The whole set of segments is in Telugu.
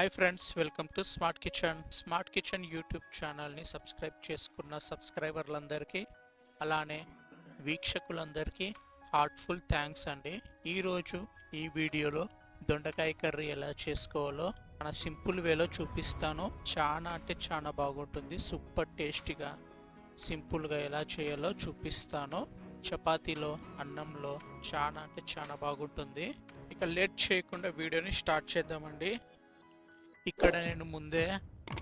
Hi friends welcome to smart kitchen smart kitchen YouTube ఛానల్ని సబ్స్క్రైబ్ చేసుకున్న సబ్స్క్రైబర్లందరికీ అలానే వీక్షకులందరికీ హార్ట్ఫుల్ థ్యాంక్స్ అండి. ఈరోజు ఈ వీడియోలో దొండకాయ కర్రీ ఎలా చేసుకోవాలో మన సింపుల్ వేలో చూపిస్తాను. చాలా అంటే చాలా బాగుంటుంది. సూపర్ టేస్టీగా సింపుల్గా ఎలా చేయాలో చూపిస్తాను. చపాతీలో అన్నంలో చాలా అంటే చాలా బాగుంటుంది. ఇక లేట్ చేయకుండా వీడియోని స్టార్ట్ చేద్దామండి. ఇక్కడ నేను ముందే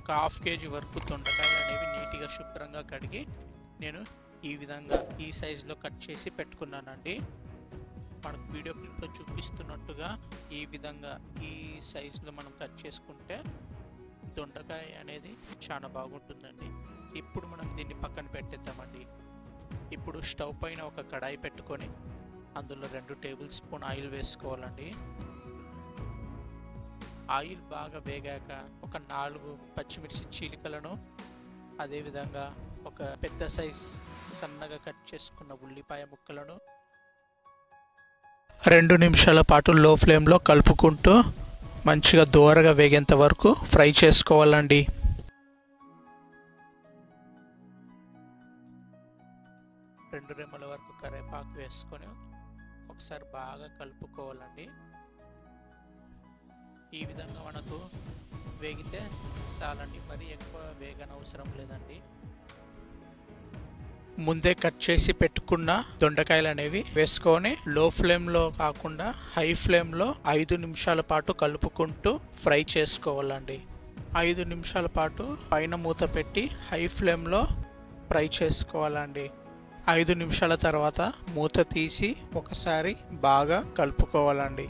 ఒక హాఫ్ కేజీ వరకు దొండకాయలు అనేవి నీట్గా శుభ్రంగా కడిగి నేను ఈ విధంగా ఈ సైజులో కట్ చేసి పెట్టుకున్నానండి. మనకు వీడియో క్లిప్లో చూపిస్తున్నట్టుగా ఈ విధంగా ఈ సైజులో మనం కట్ చేసుకుంటే దొండకాయ అనేది చాలా బాగుంటుందండి. ఇప్పుడు మనం దీన్ని పక్కన పెట్టేద్దామండి. ఇప్పుడు స్టవ్ పైన ఒక కడాయి పెట్టుకొని అందులో రెండు టేబుల్ స్పూన్ ఆయిల్ వేసుకోవాలండి. ఆయిల్ బాగా వేగాక ఒక నాలుగు పచ్చిమిర్చి చీలికలను అదేవిధంగా ఒక పెద్ద సైజ్ సన్నగా కట్ చేసుకున్న ఉల్లిపాయ ముక్కలను రెండు నిమిషాల పాటు లో ఫ్లేమ్లో కలుపుకుంటూ మంచిగా దూరగా వేగేంత వరకు ఫ్రై చేసుకోవాలండి. రెండు రెమ్మల వరకు కరివేపాకు వేసుకొని ఒకసారి బాగా కలుపుకోవాలండి. ఈ విధంగా మనకు వేగితే చాలండి. మరి ఎక్కువ వేగన అవసరం లేదండి. ముందే కట్ చేసి పెట్టుకున్న దొండకాయలు అనేవి వేసుకొని లో ఫ్లేమ్లో కాకుండా హై ఫ్లేమ్లో ఐదు నిమిషాల పాటు కలుపుకుంటూ ఫ్రై చేసుకోవాలండి. ఐదు నిమిషాల పాటు పైన మూత పెట్టి హై ఫ్లేమ్లో ఫ్రై చేసుకోవాలండి. ఐదు నిమిషాల తర్వాత మూత తీసి ఒకసారి బాగా కలుపుకోవాలండి.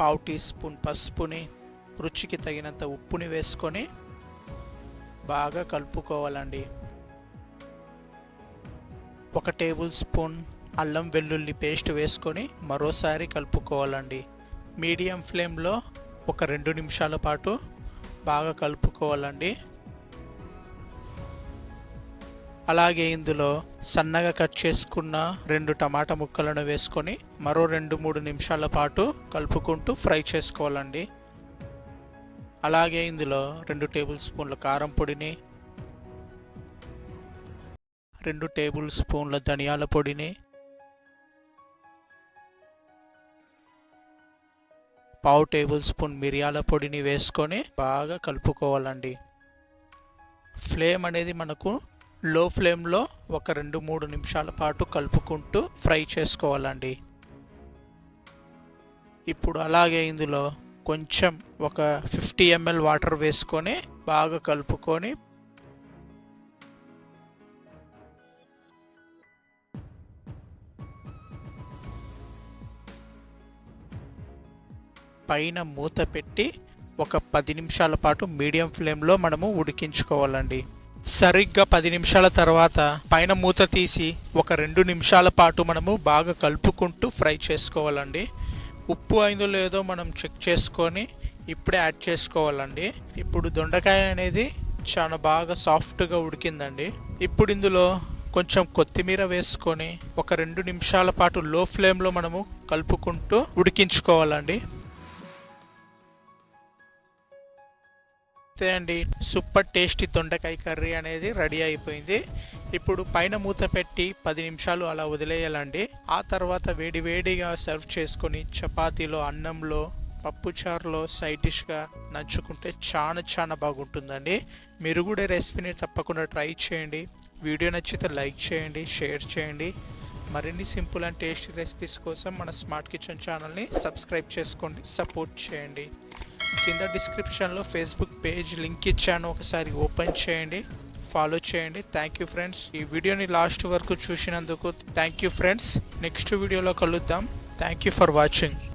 పావు టీ స్పూన్ పసుపుని రుచికి తగినంత ఉప్పుని వేసుకొని బాగా కలుపుకోవాలండి. ఒక టేబుల్ స్పూన్ అల్లం వెల్లుల్లి పేస్ట్ వేసుకొని మరోసారి కలుపుకోవాలండి. మీడియం ఫ్లేమ్లో ఒక రెండు నిమిషాల పాటు బాగా కలుపుకోవాలండి. అలాగే ఇందులో సన్నగా కట్ చేసుకున్న రెండు టమాటా ముక్కలను వేసుకొని మరో రెండు మూడు నిమిషాల పాటు కలుపుకుంటూ ఫ్రై చేసుకోవాలండి. అలాగే ఇందులో రెండు టేబుల్ స్పూన్ల కారం పొడిని రెండు టేబుల్ స్పూన్ల ధనియాల పొడిని పావు టేబుల్ స్పూన్ మిరియాల పొడిని వేసుకొని బాగా కలుపుకోవాలండి. ఫ్లేమ్ అనేది మనకు లో ఫ్లేమ్లో ఒక రెండు మూడు నిమిషాల పాటు కలుపుకుంటూ ఫ్రై చేసుకోవాలండి. ఇప్పుడు అలాగే ఇందులో కొంచెం ఒక ఫిఫ్టీ ఎంఎల్ వాటర్ వేసుకొని బాగా కలుపుకొని పైన మూత పెట్టి ఒక పది నిమిషాల పాటు మీడియం ఫ్లేమ్లో మనము ఉడికించుకోవాలండి. సరిగ్గా పది నిమిషాల తర్వాత పైన మూత తీసి ఒక రెండు నిమిషాల పాటు మనము బాగా కలుపుకుంటూ ఫ్రై చేసుకోవాలండి. ఉప్పు అయిందో లేదో మనం చెక్ చేసుకొని ఇప్పుడే యాడ్ చేసుకోవాలండి. ఇప్పుడు దొండకాయ అనేది చాలా బాగా సాఫ్ట్గా ఉడికిందండి. ఇప్పుడు ఇందులో కొంచెం కొత్తిమీర వేసుకొని ఒక రెండు నిమిషాల పాటు లో ఫ్లేమ్లో మనము కలుపుకుంటూ ఉడికించుకోవాలండి. అంతే అండి సూపర్ టేస్టీ దొండకాయ కర్రీ అనేది రెడీ అయిపోయింది. ఇప్పుడు పైన మూత పెట్టి పది నిమిషాలు అలా వదిలేయాలండి. ఆ తర్వాత వేడి వేడిగా సర్వ్ చేసుకొని చపాతీలో అన్నంలో పప్పుచారులో సైడ్ డిష్గా నంచుకుంటే చాలా చాలా బాగుంటుందండి. మీరు కూడా రెసిపీని తప్పకుండా ట్రై చేయండి. వీడియో నచ్చితే లైక్ చేయండి షేర్ చేయండి. మరిన్ని సింపుల్ అండ్ టేస్టీ రెసిపీస్ కోసం మన స్మార్ట్ కిచెన్ ఛానల్ని సబ్స్క్రైబ్ చేసుకోండి సపోర్ట్ చేయండి. కింద డిస్క్రిప్షన్లో ఫేస్బుక్ పేజ్ లింక్ ఇచ్చాను. ఒకసారి ఓపెన్ చేయండి. ఫాలో చేయండి. థ్యాంక్ యూ ఫ్రెండ్స్ ఈ వీడియోని లాస్ట్ వరకు చూసినందుకు థ్యాంక్ యూ ఫ్రెండ్స్ నెక్స్ట్ వీడియోలో కలుద్దాం. Thank you for watching